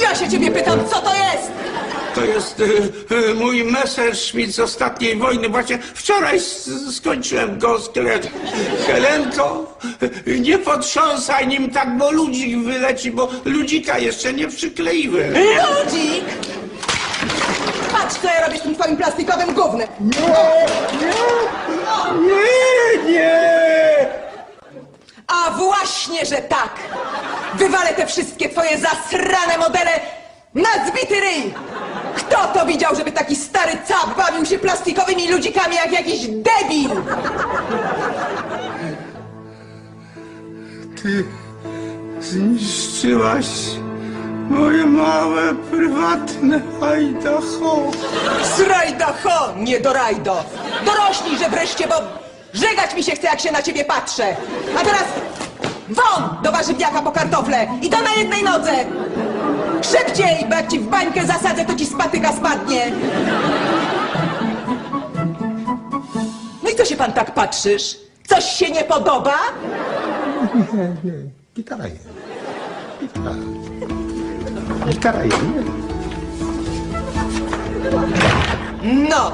Ja się ciebie pytam, co to jest? To jest e, e, mój Messerschmitt z ostatniej wojny. Właśnie wczoraj s- skończyłem go sklet. Helenko, nie potrząsaj nim tak, bo ludzik wyleci, bo ludzika jeszcze nie przykleiłem. Ludzik! Patrz, co ja robię z tym twoim plastikowym gównem. Nie, nie! A właśnie, że tak! Wywalę te wszystkie twoje zasrane modele na zbity ryj! Kto to widział, żeby taki stary cap bawił się plastikowymi ludzikami jak jakiś debil? Ty zniszczyłaś moje małe, prywatne Idaho. Z rajda ho, nie do rajdo! Dorośnij, że wreszcie, bo żegać mi się chce, jak się na ciebie patrzę! A teraz won do warzywniaka po kartofle i to na jednej nodze! Szybciej, bo jak ci w bańkę zasadzę, to ci z patyka spadnie! No i co się pan tak patrzysz? Coś się nie podoba? Nie, nie, gitara jest. Gitara. Gitara jest? No,